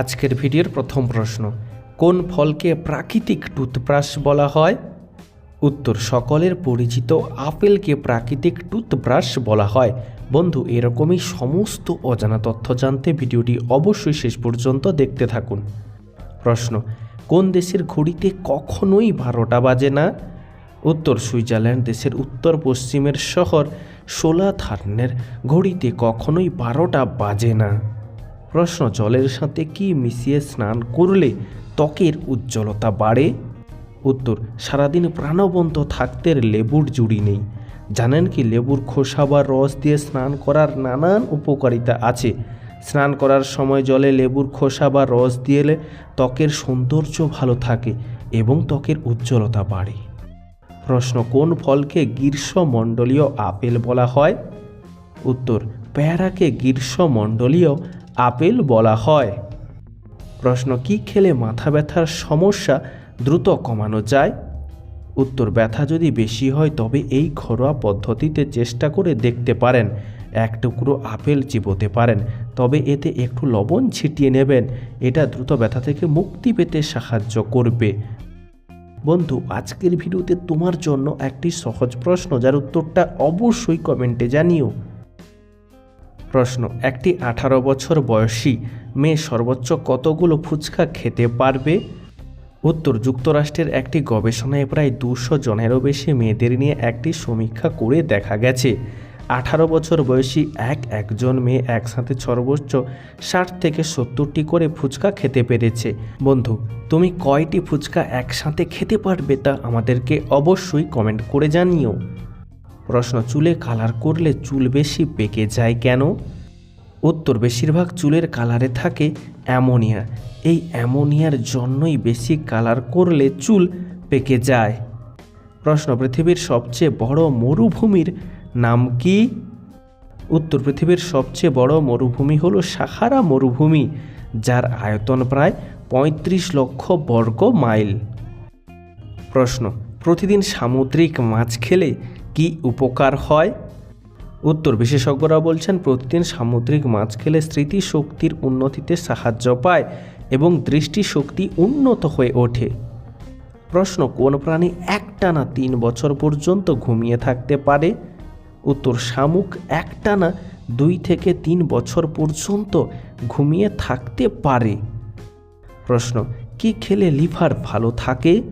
আজকের ভিডিওর প্রথম প্রশ্ন, কোন ফলকে প্রাকৃতিক টুথব্রাশ বলা হয়? উত্তর, সকলের পরিচিত আপেলকে প্রাকৃতিক টুথব্রাশ বলা হয়। বন্ধু, এরকমই সমস্ত অজানা তথ্য জানতে ভিডিওটি অবশ্যই শেষ পর্যন্ত দেখতে থাকুন। প্রশ্ন, কোন দেশের ঘড়িতে কখনোই বারোটা বাজে না? উত্তর, সুইজারল্যান্ড দেশের উত্তর পশ্চিমের শহর সোলাথার্নের ঘড়িতে কখনোই বারোটা বাজে না। প্রশ্ন, জলের সাথে কি মিশিয়ে স্নান করলে ত্বকের উজ্জ্বলতা বাড়ে? উত্তর, সারাদিন প্রাণবন্ত থাকতে লেবুর জুড়ি নেই। জানেন কি, লেবুর খোসা বা রস দিয়ে স্নান করার নানান উপকারিতা আছে। স্নান করার সময় জলে লেবুর খোসা বা রস দিয়েলে ত্বকের সৌন্দর্য ভালো থাকে এবং ত্বকের উজ্জ্বলতা বাড়ে। প্রশ্ন, কোন ফলকে গ্রীষ্মমণ্ডলীয় আপেল বলা হয়? উত্তর, পেয়ারাকে গ্রীষ্মমণ্ডলীয় আপেল বলা হয়। প্রশ্ন, কি খেলে মাথা ব্যথার সমস্যা দ্রুত কমানো যায়? উত্তর, ব্যথা যদি বেশি হয়, তবে এই ঘরোয়া পদ্ধতিতে চেষ্টা করে দেখতে পারেন। এক টুকরো আপেল চিবোতে পারেন, তবে এতে একটু লবণ ছিটিয়ে নেবেন। এটা দ্রুত ব্যথা থেকে মুক্তি পেতে সাহায্য করবে। বন্ধু, আজকের ভিডিওতে তোমার জন্য একটি সহজ প্রশ্ন, যার উত্তরটা অবশ্যই কমেন্টে জানিও। প্রশ্ন, একটি আঠারো বছর বয়সী মেয়ে সর্বোচ্চ কতগুলো ফুচকা খেতে পারবে? উত্তর, যুক্তরাষ্ট্রের একটি গবেষণায় প্রায় দুশো জনেরও বেশি মেয়েদের নিয়ে একটি সমীক্ষা করে দেখা গেছে। আঠারো বছর বয়সী এক একজন মেয়ে একসাথে সর্বোচ্চ ষাট থেকে সত্তরটি করে ফুচকা খেতে পেরেছে। বন্ধু, তুমি কয়টি ফুচকা একসাথে খেতে পারবে তা আমাদেরকে অবশ্যই কমেন্ট করে জানিও। প্রশ্ন, চুলে কালার করলে চুল বেশি পেকে যায় কেন? উত্তর, বেশিরভাগ চুলের কালারে থাকে অ্যামোনিয়া। এই অ্যামোনিয়ার জন্যই বেশি কালার করলে চুল পেকে যায়। প্রশ্ন, পৃথিবীর সবচেয়ে বড় মরুভূমির নাম কি? উত্তর, পৃথিবীর সবচেয়ে বড় মরুভূমি হল সাহারা মরুভূমি, যার আয়তন প্রায় পঁয়ত্রিশ লক্ষ বর্গ মাইল। প্রশ্ন, প্রতিদিন সামুদ্রিক মাছ খেলে কি উপকার হয়? উত্তর, বিশেষজ্ঞরা বলছেন প্রতিদিন সামুদ্রিক মাছ খেলে স্মৃতিশক্তির উন্নতিতে সাহায্য পায় এবং দৃষ্টিশক্তি উন্নত হয়ে ওঠে। প্রশ্ন, কোন প্রাণী একটানা তিন বছর পর্যন্ত ঘুমিয়ে থাকতে পারে? উত্তর, শামুক একটানা দুই থেকে তিন বছর পর্যন্ত ঘুমিয়ে থাকতে পারে। প্রশ্ন, কি খেলে লিভার ভালো থাকে?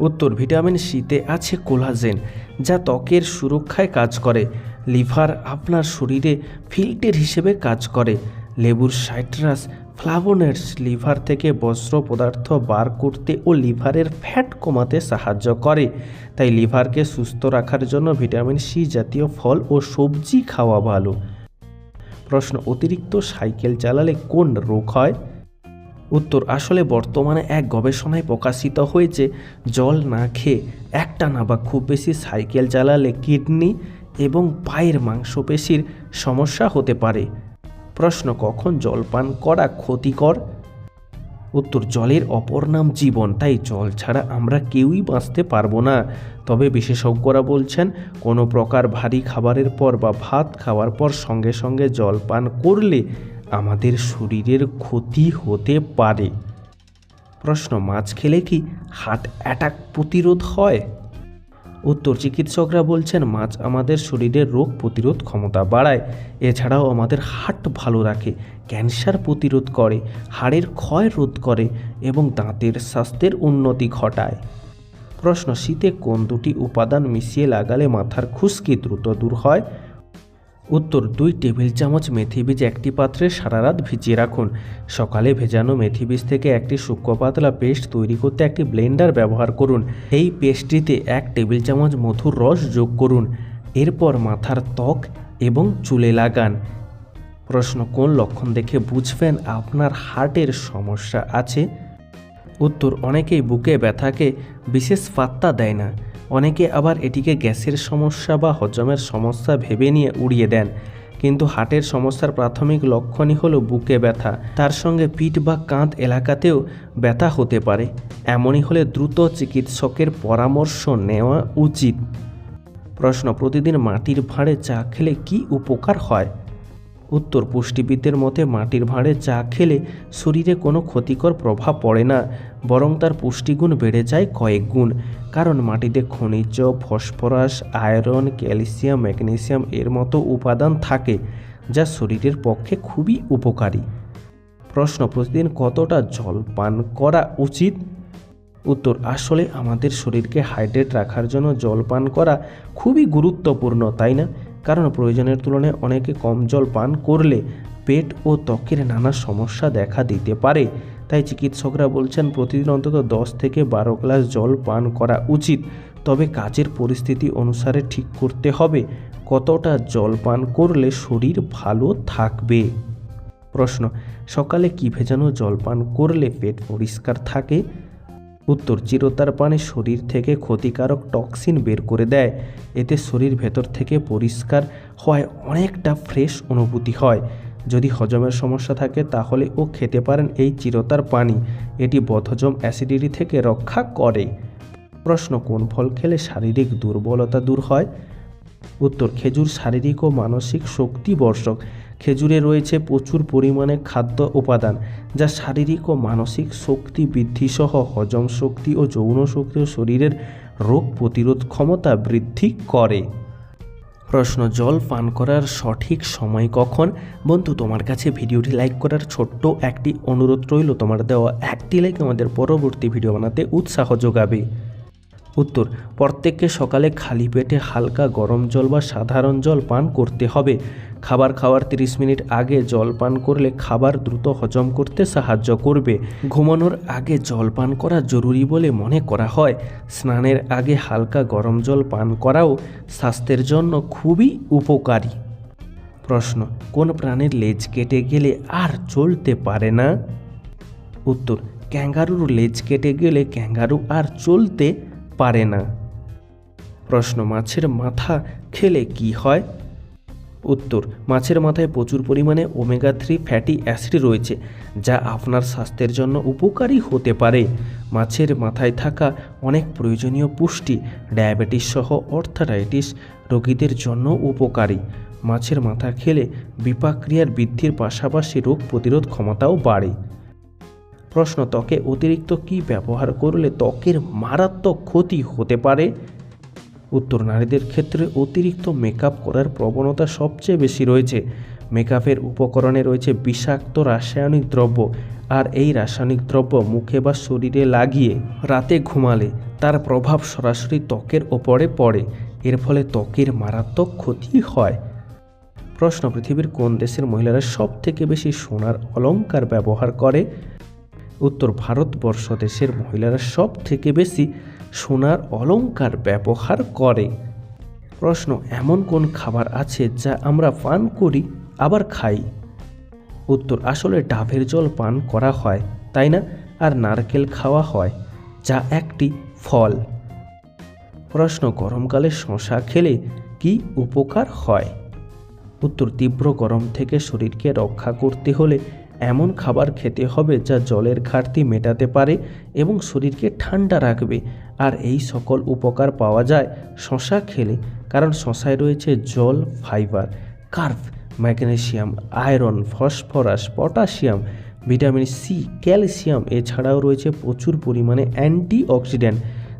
উত্তর ভিটামিন সিতে আছে কোলাজেন, যা ত্বকের সুরক্ষায় কাজ করে। লিভার আপনার শরীরে ফিল্টার হিসেবে কাজ করে। লেবুর সাইট্রাস ফ্লাভোনেটস লিভার থেকে বস্ত্র পদার্থ বার করতে ও লিভারের ফ্যাট কমাতে সাহায্য করে। তাই লিভারকে সুস্থ রাখার জন্য ভিটামিন সি জাতীয় ফল ও সবজি খাওয়া ভালো। প্রশ্ন, অতিরিক্ত সাইকেল চালালে কোন রোগ হয়? উত্তর আসলে বর্তমানে এক গবেষণায় প্রকাশিত হয়েছে, জল না খেয়ে একটানা বা খুব বেশি সাইকেল চালালে কিডনি এবং পায়ের মাংসপেশির সমস্যা হতে পারে। প্রশ্ন, কখন জলপান করা ক্ষতিকর? উত্তর, জলের অপর নাম জীবন, তাই জল ছাড়া আমরা কেউই বাঁচতে পারব না। তবে বিশেষজ্ঞরা বলছেন, কোনো প্রকার ভারী খাবারের পর বা ভাত খাওয়ার পর সঙ্গে সঙ্গে জল পান করলে আমাদের শরীরের ক্ষতি হতে পারে। প্রশ্ন, মাছ খেলে কি হার্ট অ্যাটাক প্রতিরোধ হয়? উত্তর, চিকিৎসকরা বলছেন মাছ আমাদের শরীরের রোগ প্রতিরোধ ক্ষমতা বাড়ায়, এছাড়াও আমাদের হার্ট ভালো রাখে, ক্যান্সার প্রতিরোধ করে, হাড়ের ক্ষয় রোধ করে এবং দাঁতের স্বাস্থ্যের উন্নতি ঘটায়। প্রশ্ন, শীতে কোন দুটি উপাদান মিশিয়ে লাগালে মাথার খুশকি দ্রুত দূর হয়? উত্তর দুই টেবিল চামচ মেথি বীজ একটি পাত্রে সারা রাত ভিজিয়ে রাখুন। সকালে ভেজানো মেথি বীজ থেকে একটি সূক্ষ্ম পাতলা পেস্ট তৈরি করতে একটি ব্লেন্ডার ব্যবহার করুন। এই পেস্টটিতে এক টেবিল চামচ মধুর রস যোগ করুন। এরপর মাথার ত্বক এবং চুলে লাগান। প্রশ্ন, কোন লক্ষণ দেখে বুঝবেন আপনার হার্টের সমস্যা আছে? উত্তর, অনেকেই বুকে ব্যথাকে বিশেষ পাত্তা দেয় না। অনেকে আবার এটিকে গ্যাসের সমস্যা বা হজমের সমস্যা ভেবে নিয়ে উড়িয়ে দেন। কিন্তু হার্টের সমস্যার প্রাথমিক লক্ষণই হলো বুকে ব্যথা। তার সঙ্গে পিঠ বা কাঁধ এলাকাতেও ব্যথা হতে পারে। এমনই হলে দ্রুত চিকিৎসকের পরামর্শ নেওয়া উচিত। প্রশ্ন, প্রতিদিন মাটির ভাঁড়ে চা খেলে কি উপকার হয়? উত্তর, পুষ্টিবিদদের মতে মাটির ভাঁড়ে চা খেলে শরীরে কোনো ক্ষতিকর প্রভাব পড়ে না। বরং তার পুষ্টিগুণ বেড়ে যায় কয়েক গুণ। কারণ মাটিতে খনিজ, ফসফরাস, আয়রন, ক্যালসিয়াম, ম্যাগনেসিয়াম এর মতো উপাদান থাকে, যা শরীরের পক্ষে খুবই উপকারী। প্রশ্ন, প্রতিদিন কতটা জল পান করা উচিত? উত্তর, আসলে আমাদের শরীরকে হাইড্রেট রাখার জন্য জল পান করা খুবই গুরুত্বপূর্ণ, তাই না? কারণ প্রয়োজনের তুলনায় অনেকে কম জল পান করলে পেট ও ত্বকের নানা সমস্যা দেখা দিতে পারে। তাই চিকিৎসকরা বলছেন প্রতিদিন অন্তত দশ থেকে বারো গ্লাস জল পান করা উচিত। তবে কাজের পরিস্থিতি অনুসারে ঠিক করতে হবে। কতটা জল পান করলে শরীর ভালো থাকবে? প্রশ্ন, সকালে কি ভেজানো জল পান করলে পেট পরিষ্কার থাকে? উত্তর, চিরতার পানি শরীর থেকে ক্ষতিকারক টক্সিন বের করে দেয়। এতে শরীর ভেতর থেকে পরিষ্কার হয়, অনেকটা ফ্রেশ অনুভূতি হয়। যদি হজমের সমস্যা থাকে, তাহলে ও খেতে পারেন এই চিরতার পানি। এটি বদহজম অ্যাসিডিটি থেকে রক্ষা করে। প্রশ্ন, কোন ফল খেলে শারীরিক দুর্বলতা দূর হয়? উত্তর, খেজুর শারীরিক ও মানসিক শক্তি বর্ষক। খেজুরে রয়েছে প্রচুর পরিমাণে খাদ্য উপাদান, যা শারীরিক ও মানসিক শক্তি বৃদ্ধি সহ হজম শক্তি ও যৌন শক্তি ও শরীরের রোগ প্রতিরোধ ক্ষমতা বৃদ্ধি করে। প্রশ্ন জল পান করার সঠিক সময় কখন? বন্ধু, তোমার কাছে ভিডিওটি লাইক করার ছোট্ট একটি অনুরোধ রইল। তোমার দেওয়া একটি লাইক আমাদের পরবর্তী ভিডিও বানাতে উৎসাহ যোগাবে। উত্তর, প্রত্যেককে সকালে খালি পেটে হালকা গরম জল বা সাধারণ জল পান করতে হবে। খাবার খাওয়ার 30 মিনিট আগে জল পান করলে খাবার দ্রুত হজম করতে সাহায্য করবে। ঘুমানোর আগে জল পান করা জরুরি বলে মনে করা হয়। স্নানের আগে হালকা গরম জল পান করাও স্বাস্থ্যের জন্য খুবই উপকারী। প্রশ্ন, কোন প্রাণীর লেজ কেটে গেলে আর চলতে পারে না? উত্তর, ক্যাঙ্গারুর লেজ কেটে গেলে ক্যাঙ্গারু আর চলতে পারে না। প্রশ্ন, মাছের মাথা খেলে কি হয়? উত্তর, মাছের মাথায় প্রচুর পরিমাণে ওমেগা থ্রি ফ্যাটি অ্যাসিড রয়েছে, যা আপনার স্বাস্থ্যের জন্য উপকারী হতে পারে। মাছের মাথায় থাকা অনেক প্রয়োজনীয় পুষ্টি, ডায়াবেটিস সহ অর্থারাইটিস রোগীদের জন্য উপকারী। মাছের মাথা খেলে বিপাক্রিয়ার বৃদ্ধির পাশাপাশি রোগ প্রতিরোধ ক্ষমতাও বাড়ে। প্রশ্ন ত্বকে অতিরিক্ত কি ব্যবহার করলে ত্বকের মারাত্মক ক্ষতি হতে পারে? উত্তর, নারীদের ক্ষেত্রে অতিরিক্ত মেকআপ করার প্রবণতা সবচেয়ে বেশি রয়েছে। মেকআপের উপকরণে রয়েছে বিষাক্ত রাসায়নিক দ্রব্য আর এই রাসায়নিক দ্রব্য মুখে বা শরীরে লাগিয়ে রাতে ঘুমালে তার প্রভাব সরাসরি ত্বকের ওপরে পড়ে, এর ফলে ত্বকের মারাত্মক ক্ষতি হয়। প্রশ্ন, পৃথিবীর কোন দেশের মহিলারা সব থেকে বেশি সোনার অলঙ্কার ব্যবহার করে? উত্তর ভারতবর্ষ দেশের মহিলারা সব থেকে বেশি সোনার অলঙ্কার ব্যবহার করে। প্রশ্ন, এমন কোন খাবার আছে যা আমরা পান করি, আবার খাই? উত্তর, আসলে ডাভের জল পান করা হয়, তাই না? আর নারকেল খাওয়া হয়, যা একটি ফল। প্রশ্ন, গরমকালে শশা খেলে কি উপকার হয়? উত্তর, তীব্র গরম থেকে শরীরকে রক্ষা করতে হলে এমন খাবার খেতে হবে যা জলের ঘাটতি মেটাতে পারে এবং শরীরকে ঠান্ডা রাখবে। আর এই সকল উপকার পাওয়া যায় শশা খেলে, কারণ শশায় রয়েছে জল, fibre carb magnesium, iron, phosphorus, potassium, vitamin C, calcium, এছাড়াও রয়েছে প্রচুর পরিমাণে অ্যান্টিঅক্সিডেন্ট।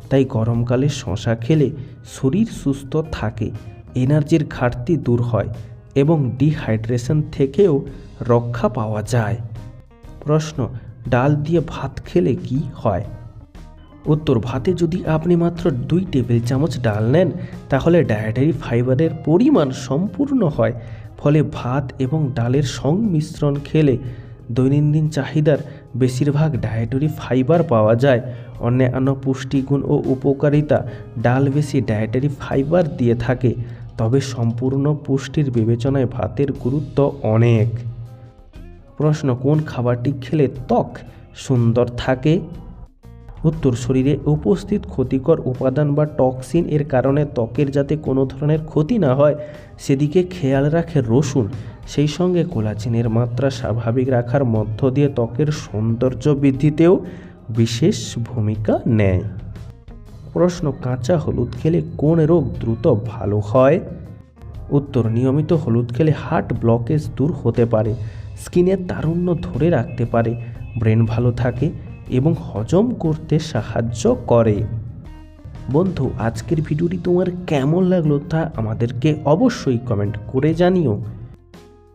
তাই গরমকালে শশা খেলে শরীর সুস্থ থাকে, এনার্জির ঘাটতি দূর হয়। এবং ডিহাইড্রেশন থেকেও রক্ষা পাওয়া যায়। প্রশ্ন, ডাল দিয়ে ভাত খেলে কি হয়? উত্তর, ভাতে যদি আপনি মাত্র দুই টেবিল চামচ ডাল নেন, তাহলে ডায়েটারি ফাইবারের পরিমাণ সম্পূর্ণ হয়। ফলে ভাত এবং ডালের সংমিশ্রণ খেলে দৈনন্দিন চাহিদার বেশিরভাগ ডায়েটারি ফাইবার পাওয়া যায়। অন্যান্য পুষ্টিগুণ ও উপকারিতা ডাল বেশি ডায়েটারি ফাইবার দিয়ে থাকে। তবে সম্পূর্ণ পুষ্টির বিবেচনায় ভাতের গুরুত্ব অনেক। প্রশ্ন, কোন খাবারটি খেলে ত্বক সুন্দর থাকে? উত্তর, শরীরে উপস্থিত ক্ষতিকর উপাদান বা টক্সিন, এর কারণে ত্বকের যাতে কোনো ধরনের ক্ষতি না হয়, সেদিকে খেয়াল রাখে রসুন। সেই সঙ্গে কোলাজিনের মাত্রা স্বাভাবিক রাখার মধ্য দিয়ে ত্বকের সৌন্দর্য বৃদ্ধিতেও বিশেষ ভূমিকা নেয়। প্রশ্ন কাঁচা হলুদ খেলে কোন রোগ দ্রুত ভালো হয়? উত্তর, নিয়মিত হলুদ খেলে হার্ট ব্লকেজ দূর হতে পারে স্কিনের তারুণ্য ধরে রাখতে পারে, ব্রেন ভালো থাকে এবং হজম করতে সাহায্য করে। বন্ধু, আজকের ভিডিওটি তোমার কেমন লাগল তা আমাদেরকে অবশ্যই কমেন্ট করে জানিও।